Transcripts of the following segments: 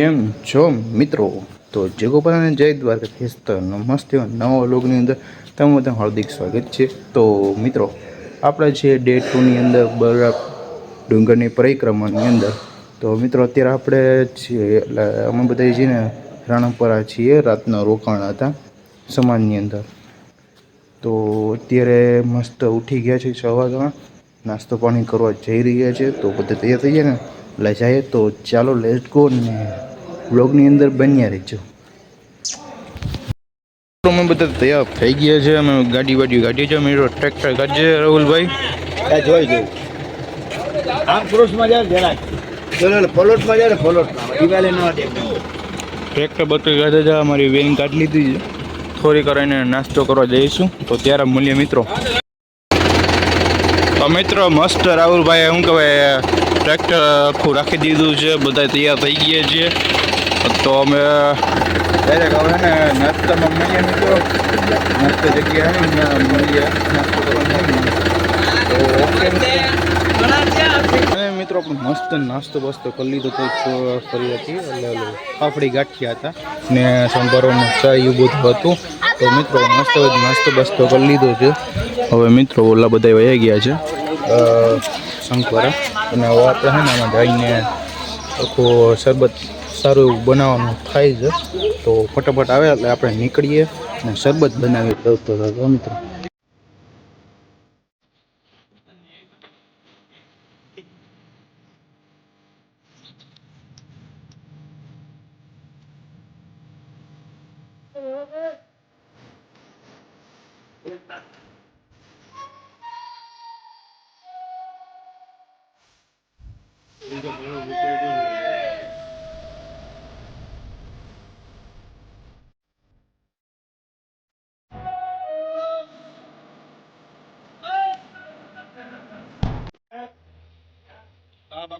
એમ છો મિત્રો? તો જય ગોપાલ અને જય દ્વારકાધીશ, તો નમસ્તે. નવા લોગની અંદર તમે બધા હાર્દિક સ્વાગત છે. તો મિત્રો, આપણે છે ડે ટુની અંદર બરાબર ડુંગરની પરિક્રમાની અંદર, તો મિત્રો, અત્યારે આપણે છીએ એટલે અમે બધા છે ને રાણપરા છીએ, રાતના રોકાણ હતા સમાજની અંદર. તો અત્યારે મસ્ત ઉઠી ગયા છે સવારમાં, નાસ્તો પાણી કરવા જઈ રહ્યા છે, તો બધા તૈયાર થઈ ગયા ને? એટલે તો ચાલો લેટ ગો ને બ્લોગની અંદર બન્યા રહેજો. અમે બધા તૈયાર થઈ ગયા છે અમે ગાડી વાડી ગાડી છે મેરો ટ્રેક્ટર કાઢજે રાહુલભાઈ. જોઈ જોઈ આમ ક્રોસમાં જાય જરાક ચલો પલોટમાં જાય ને પલોટમાં દિવાલે ન ટ્રેક્ટર બકરી કાઢે છે અમારી વેન કાઢી લીધી છે. થોડી કરીને નાસ્તો કરવા જઈશું. તો ત્યારે મૂલ્ય મિત્રો. તો મિત્રો, મસ્ત રાહુલભાઈ શું કહેવાય, ટ્રેક્ટર આખું રાખી દીધું છે બધા તૈયાર થઈ ગયા છે. તો અમે ડાયરેક્ટ હવે ને નાસ્તામાં મળીએ મિત્રો. નાસ્તો જગ્યા મળીએ. નાસ્તો કરવા મિત્રો. પણ મસ્ત નાસ્તો બસ્તો કરી લીધો તો ફરી હતી. એટલે ફાફડી ગાંઠિયા હતા ને સંભારોનું ચા એવું બધું હતું. તો મિત્રો, મસ્ત નાસ્તો બસ્તો કરી લીધો છે. હવે મિત્રો, ઓલા બધા વયા ગયા છે. શંકવારા અને હવે છે ને આમાં જઈને આખું શરબત સારું એવું બનાવવાનું થાય છે. તો ફટાફટ આવે એટલે આપણે નીકળીએ અને શરબત બનાવી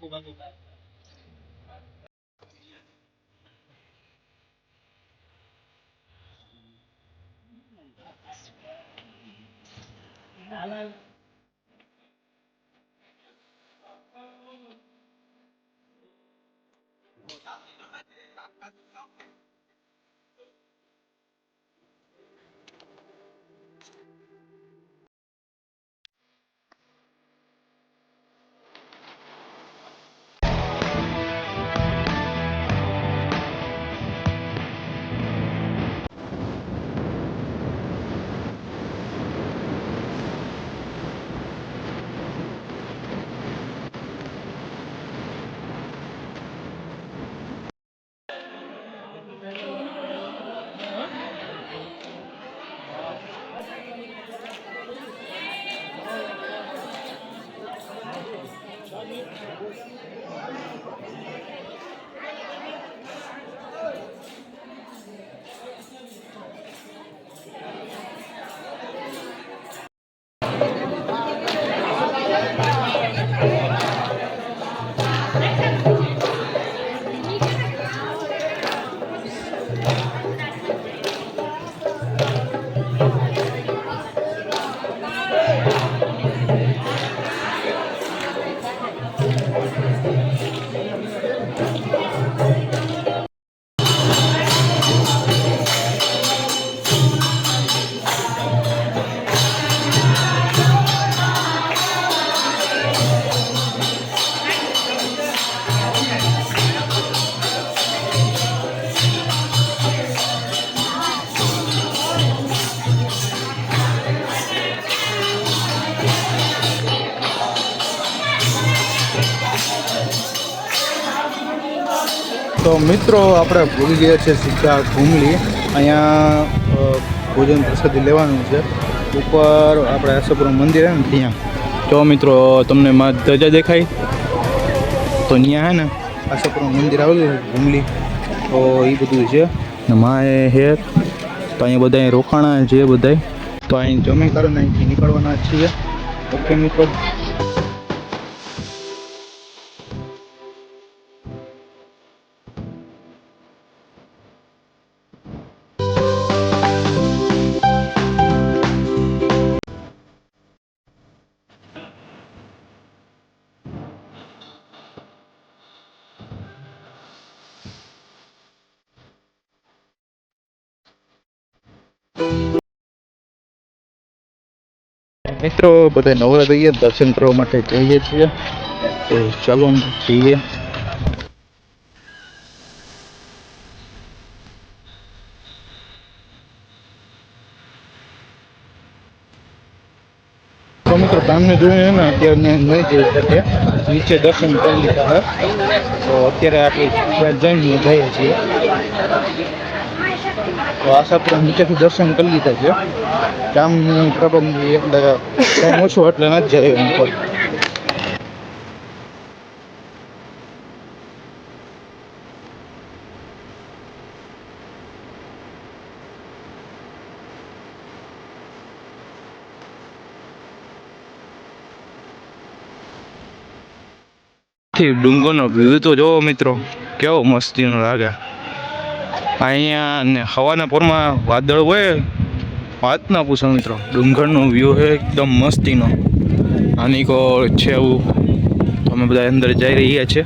દઉં તો મિત્રો તો મિત્રો, આપણે ભૂલી ગયા છે સીધા ઘૂમલી અહીંયા ભોજન પ્રસાદી લેવાનું છે. ઉપર આપણે આશાપુરમ મંદિર હે ને, ત્યાં. તો મિત્રો, તમને માં ધજા દેખાય. તો ત્યાં હે ને, આશાપુરમ મંદિર આવેલું છે ઘૂમલી તો એ બધું છે. ને માં એ હે, તો અહીંયા બધા રોકાણા છે બધા તો અહીં જમી કરીને અહીંથી નીકળવાના છીએ. ઓકે મિત્રો. મિત્રો બધા નવરા થઈએ દર્શન કરવા માટે જઈએ છીએ. તો ચાલો જઈએ. મિત્રો તમને જોઈએ ને અત્યારે નહીં જઈ શકે. નીચે દર્શન કરી લીધા. તો અત્યારે આપણે જઈને જઈએ છીએ. તો આશાપુરા નીચેથી દર્શન કરી લીધા છે. કામનું પ્રબંધ એટલે ટાઈમ ઓછું એટલે નથી જાય એમ થી ડુંગરનો વ્યૂ તો જોવો મિત્રો, કેવો મસ્તીનો લાગે. અહીંયા ને હવાના પોરમાં વાદળ હોય વાત ના પૂછો મિત્રો. ડુંગરનો વ્યૂ છે એકદમ મસ્તીનો. આની કો છે એવું અમે બધા અંદર જઈ રહ્યા છે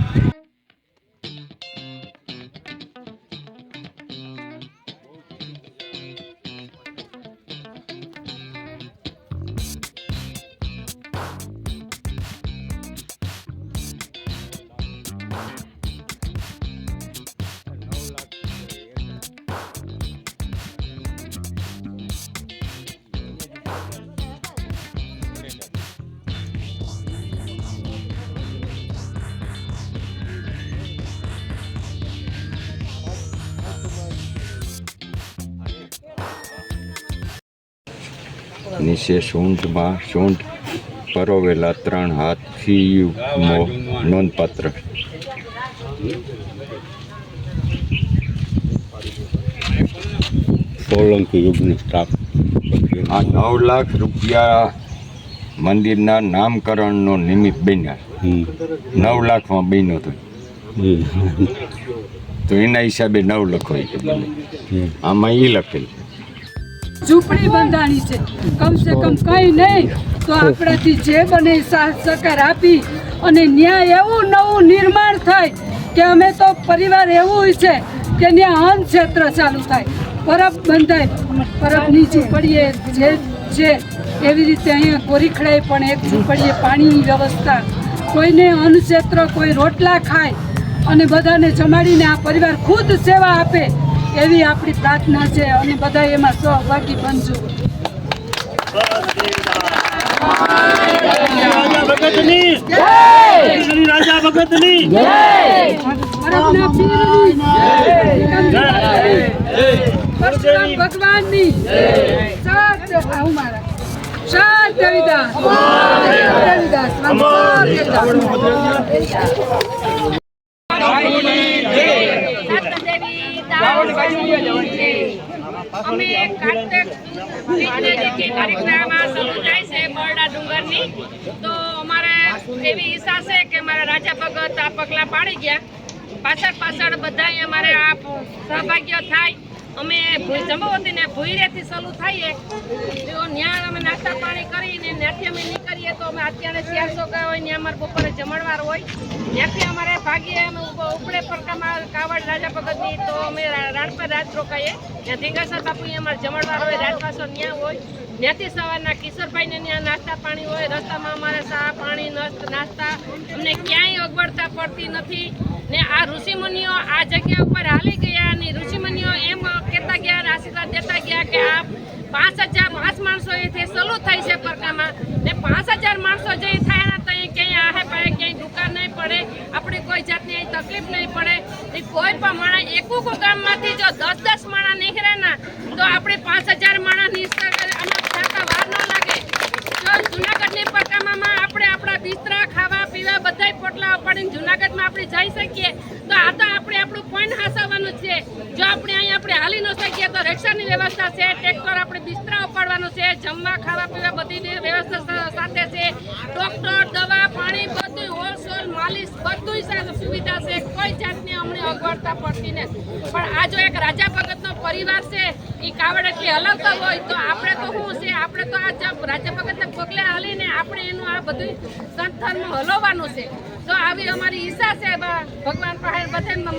નીચે સૂંઢમાં સૂંઢ પરોવેલા ત્રણ હાથી મો નોંધપાત્ર. સોલંકી યુગની સ્થાપના આ નવ લાખ રૂપિયા મંદિરના નામકરણનો નિમિત્ત બન્યા. નવ લાખમાં બન્યો હતો તો એના હિસાબે નવ લખો આમાં એ લખેલ. ઝૂંપડી બંધાણી છે. કમ સે કમ કંઈ નહીં, તો આપણાથી જે બને સાથ સહકાર આપી અને ન્યાય એવું નવું નિર્માણ થાય કે અમે તો પરિવાર એવું છે કે ત્યાં અન્ન ક્ષેત્ર ચાલુ થાય. પરબ બંધાય, પરબની ઝૂંપડીએ જે છે એવી રીતે અહીંયા ગોરીખડાએ પણ એક ઝૂંપડીએ પાણીની વ્યવસ્થા. કોઈને અન્ન ક્ષેત્ર કોઈ રોટલા ખાય અને બધાને જમાડીને આ પરિવાર ખુદ સેવા આપે એવી આપણી પ્રાર્થના છે અને બધા એમાં સહભાગી બનજો. રાજા ભગતની. ભગવાનની. સાત આવું મારા. અમે એક પરિક્રમા શરૂ છે, બરડા ડુંગરની. તો અમારે એવી ઈચ્છા છે કે મારા રાજા ભગત આ પગલા પાડી ગયા. પાછળ પાછળ બધા અમારે આ સહભાગ્ય થાય. અમે ભુઈ જંબુવતી ને ભુઈરેથી શરૂ થઈએ. જો ન્યા અમે નાસ્તા પાણી કરીને ત્યાંથી અમે નીકળીએ તો અમે અત્યારે ચારસો ગયા હોય ત્યાં અમારે બપોરે જમણવાર હોય. ત્યાંથી અમારે ભાગીએ અમે ઉપ- ઉપડે પરકામાં કાવડ રાજા ભગતની તો અમે રા- રાણપર રાત રોકાઈએ ત્યાં ધીંગાસર બાપુએ અમારે જમણવાર હોય રાજપાસો ત્યાં હોય. ત્યાંથી સવારના કિશોરભાઈને ત્યાં નાસ્તા પાણી હોય. રસ્તામાં અમારે ચા પાણી નસ્ત- અમને ક્યાંય અગવડતા પડતી નથી. ને આ ઋષિમુનિઓ આ જગ્યા ઉપર હાલી ગયા અને ઋષિમુનિઓ એમ કહેતા ગયા આશીર્વાદ દેતા ગયા કે આ પાંચ હજાર પાંચ માણસો એથી સલુ થઈ છે પરકામાં. ને પાંચ હજાર માણસો જે થાય તો ક્યાંય આહે પાહે ક્યાંય દુકાન નહીં પડે, આપણે કોઈ જાતની અહીં તકલીફ નહીં પડે. એ કોઈ પણ માણસ એકુક ગામમાંથી જો દસ દસ માણસ નીકળે ને, તો આપણે પાંચ હજાર માણસ થતા વાર ન લાગે. જો જુનાગઢની પરકામામાં આપણે આપણા બિસ્તરા, ખાવા પીવા બધાય પોટલા ઉપાડીને જુનાગઢમાં આપણે જઈ શકીએ, તો આ તો આપણે આપણું પોઈન્ટ હાસવવાનું છે. જો આપણે અહીં આપણે હાલી ન શકીએ તો રિક્ષાની વ્યવસ્થા છે, ટ્રેક્ટર આપણે બિસ્તરા ઉપાડવાનું છે, જમવા ખાવા પીવા બધી વ્યવસ્થા સાથે છે. ડોક્ટર, દવા, પાણી માલિશ બધું સુવિધા છે, કોઈ જાતની અમને અગવડતા પડતી નથી. પણ આ જો એક રાજા ભગતનો પરિવાર છે એ કાવડ એટલી હલવતો હોય તો આપણે તો શું છે, આપણે તો આ રાજા ભગતના પગલે હાલીને આપણે એનું આ બધું સંસ્થાનમાં હલવવાનું છે. તો આવી અમારી ઈચ્છા છે ભગવાન પાસે બધા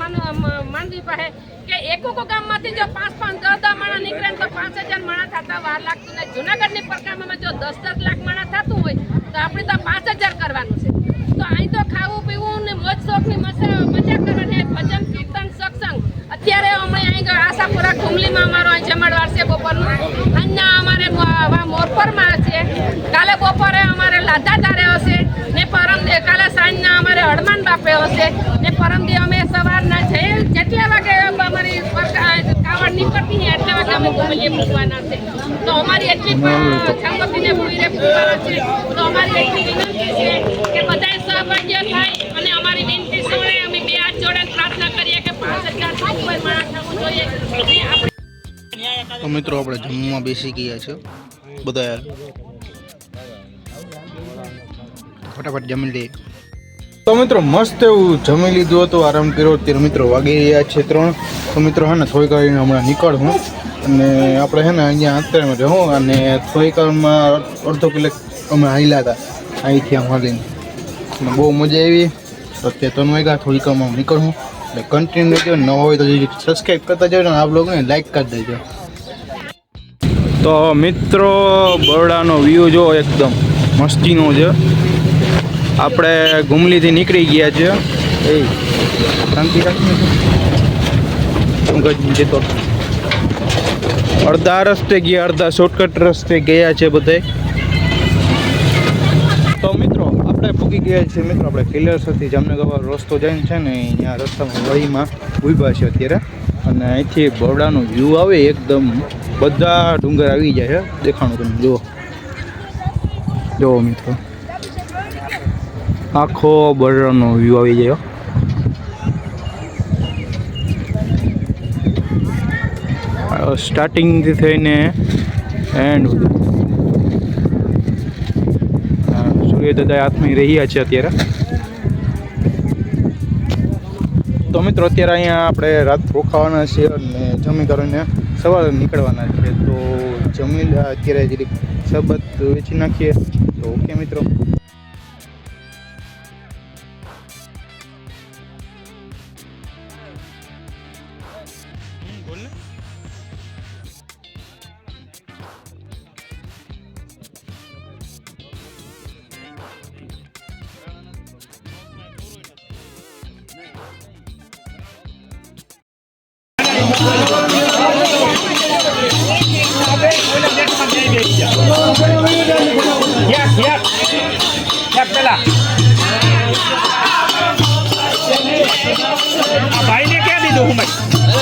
માનવ પાસે કે એકુક ગામમાંથી જો પાંચ પાંચ, દસ દસ નીકળે તો પાંચ હજાર માણસ થતા વાર લાગતું નહીં જુનાગઢની પરકામાં જો દસ દસ લાખ માણસ થતું હોય, તો આપણે તો પાંચ હજાર કરવાનું છે. અહીં તો ખાવું, પીવું ને મોજ શોખની મજા કરવાની ભજન, કીર્તન, સત્સંગ. અત્યારે અમે અહીં આશાપુરા કુમલીમાં અમારો અહીં જમણવાર છે બપોરનું. અહીંયા અમારે મોરપરમાં છે. કાલે બપોરે અમારે લાધા તારે હશે ને પરમ દે કાલે સાંજના અમારે હડમાન બાપે હશે ને પરમ દે અમે સવારના જઈએ જેટલા વાગે અમારી કાવડ નીકળતી એટલા વાગે અમે કુમલીએ મૂકવાના છે. તો અમારી એટલી સંપત્તિને પૂરીને પૂરવાના છે. તો અમારી એટલી વિનંતી છે કે બધાએ સહભાગ્ય થાય અને અમારી વિનંતી સમય અમે બે હાથ જોડે પ્રાર્થના કરીએ કે પાંચ હજાર ઉપર માણસ થવું જોઈએ. તો મિત્રો આપણે જમવા બેસી ગયા છે. બધા ફટાફટ જમી લઈએ. તો મિત્રો, મસ્ત એવું જમી લીધું હતું આરામ કર્યો. અત્યારે મિત્રો વાગી રહ્યા છે ત્રણ. તો મિત્રો હે ને થોઈકાળીને હમણાં નીકળું અને આપણે હે ને અહીંયા અત્યારે રહું અને થોઈકાળમાં અડધો કલાક અમે હાલ્યા હતા. અહીંથી આમ હાલીને. બહુ મજા આવી. તો તે ત્રણ વાગ્યા થોડીક વારમાં નીકળું એટલે કન્ટિન્યુ રહેજો. ન હોય તો સબસ્ક્રાઈબ કરતા જાય અને આ બ્લોગને લાઈક કરી દેજો. તો મિત્રો, બરોડાનો વ્યૂ જો એકદમ મસ્તીનો છે. આપણે ગુમલીથી નીકળી ગયા છે. એ. શાંતિ રાખીએ તો? અડધા રસ્તે ગયા અડધા શોર્ટકટ રસ્તે ગયા છે બધે. તો મિત્રો આપણે પૂકી ગયા છીએ. મિત્રો આપણે કિલ્લરસરથી જામનગર રસ્તો જઈને છે ને અહીંયા રસ્તામાં વહીમાં ઊભા છે અત્યારે. અને અહીંથી બરોડાનો વ્યૂ આવે એકદમ. બધા ડુંગર આવી જાય છે. દેખાણું તમે જુઓ. જુઓ મિત્રો. આખો બરોડાનો વ્યૂ આવી જાય સ્ટાર્ટિંગથી થઈને એન્ડ સુધી. હા, સૂર્ય દાદા હાથમાં રહ્યા છે અત્યારે. તો મિત્રો અત્યારે અહીંયા આપણે રાત રોકાવાના છીએ અને જમી કરીને સવારે નીકળવાના છે તો જમી અત્યારે જરીક શરબત વેચી નાખીએ. તો ઓકે મિત્રો. યસ યસ યસ પેલા